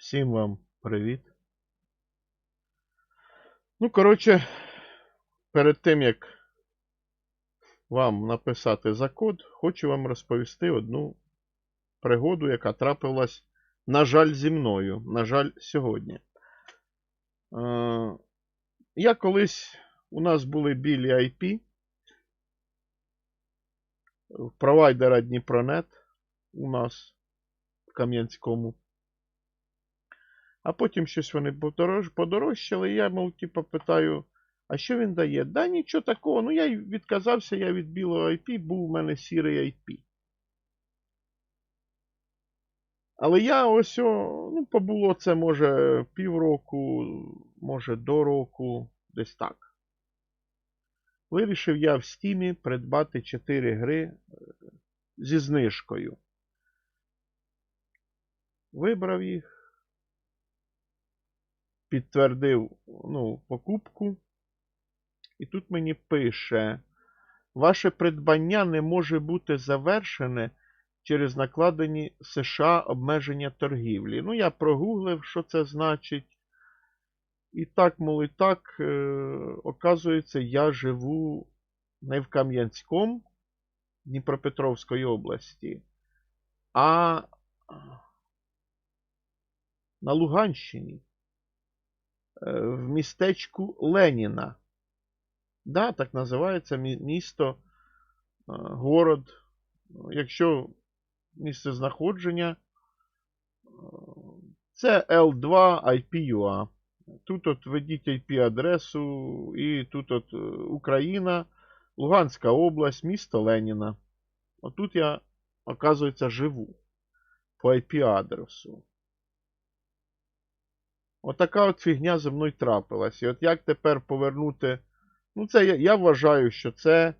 Всім вам привіт. Ну, коротше, перед тим як вам написати за код, хочу вам розповісти одну пригоду, яка трапилась, на жаль, зі мною. На жаль, сьогодні. Е, я колись у нас були білі IP провайдера Дніпронет у нас в Кам'янському. А потім щось вони подорож, подорожчали, і я, мов, типу, питаю, а що він дає? Да нічого такого. Ну, я відказався, я від білого IP, був у мене сірий IP. Але я ось, ну, побуло це, може, півроку, може, до року, десь так. Вирішив я в стімі придбати 4 гри е, зі знижкою. Вибрав їх підтвердив ну, покупку. І тут мені пише: Ваше придбання не може бути завершене через накладені США обмеження торгівлі. Ну, я прогуглив, що це значить. І так, мол, і так, е, оказується, я живу не в Кам'янському Дніпропетровської області, а на Луганщині в містечку Леніна. Да, так називається місто, е, город. Якщо місце знаходження, е, це L2 IPUA. Тут от введіть IP-адресу, і тут от е, Україна, Луганська область, місто Леніна. Отут я, оказується, живу по IP-адресу. Отака от фігня зі мною трапилась. І от як тепер повернути. Ну, це я, я вважаю, що це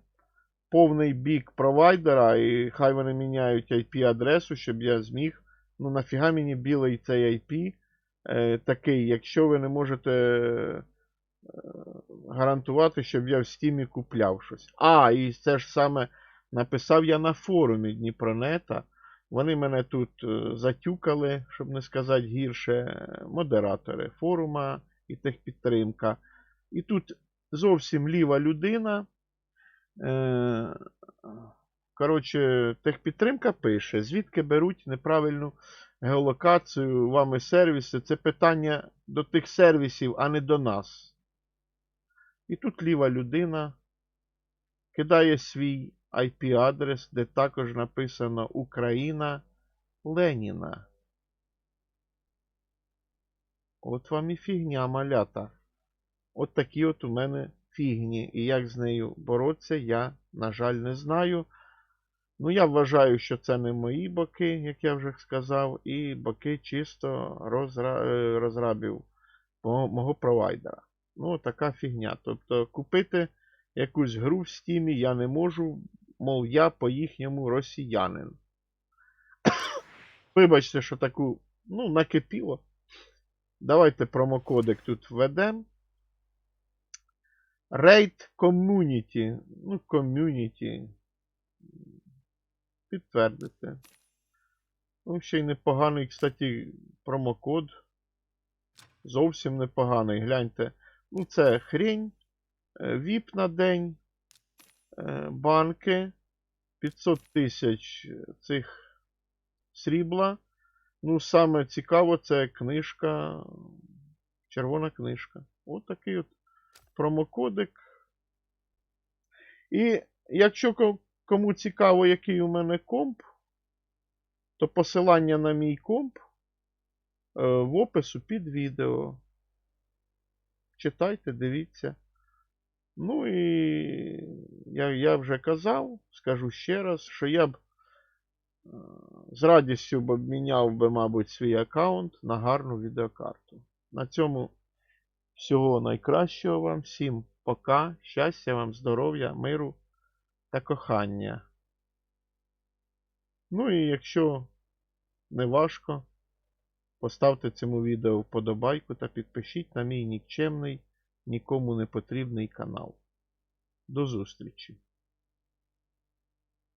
повний бік провайдера, і хай вони міняють IP-адресу, щоб я зміг. Ну, нафіга мені білий цей IP е, такий, якщо ви не можете е, гарантувати, щоб я в стімі купляв щось. А, і це ж саме написав я на форумі Дніпронета. Вони мене тут е, затюкали, щоб не сказати гірше, е, модератори форума і техпідтримка. І тут зовсім ліва людина. Е, коротше, техпідтримка пише, звідки беруть неправильну геолокацію вами сервіси. Це питання до тих сервісів, а не до нас. І тут ліва людина кидає свій IP-адрес, де також написано Україна Леніна. От вам і фігня малята. От такі от у мене фігні. І як з нею боротися, я, на жаль, не знаю. Ну, я вважаю, що це не мої боки, як я вже сказав, і боки чисто розра... е, розрабів мого, провайдера. Ну, така фігня. Тобто купити якусь гру в стімі я не можу, мов я по їхньому росіянин. Вибачте, що таку, ну, накипіло. Давайте промокодик тут введемо. Raid Community. Ну, Community. Підтвердити. Ну, ще й непоганий, кстати, промокод. Зовсім непоганий. Гляньте. Ну, це хрень. Е, VIP на день. Е, Банки. 500 тисяч цих срібла. Ну, саме цікаво, це книжка. Червона книжка. От такий от промокодик. І якщо кому цікаво, який у мене комп, то посилання на мій комп е, в опису під відео. Читайте, дивіться. Ну і я, я вже казав, скажу ще раз, що я б е, з радістю б обміняв би, мабуть, свій аккаунт на гарну відеокарту. На цьому всього найкращого вам всім. Пока. Щастя вам, здоров'я, миру та кохання. Ну і якщо не важко, поставте цьому відео вподобайку та підпишіть на мій нікчемний, нікому не потрібний канал. До зустрічі!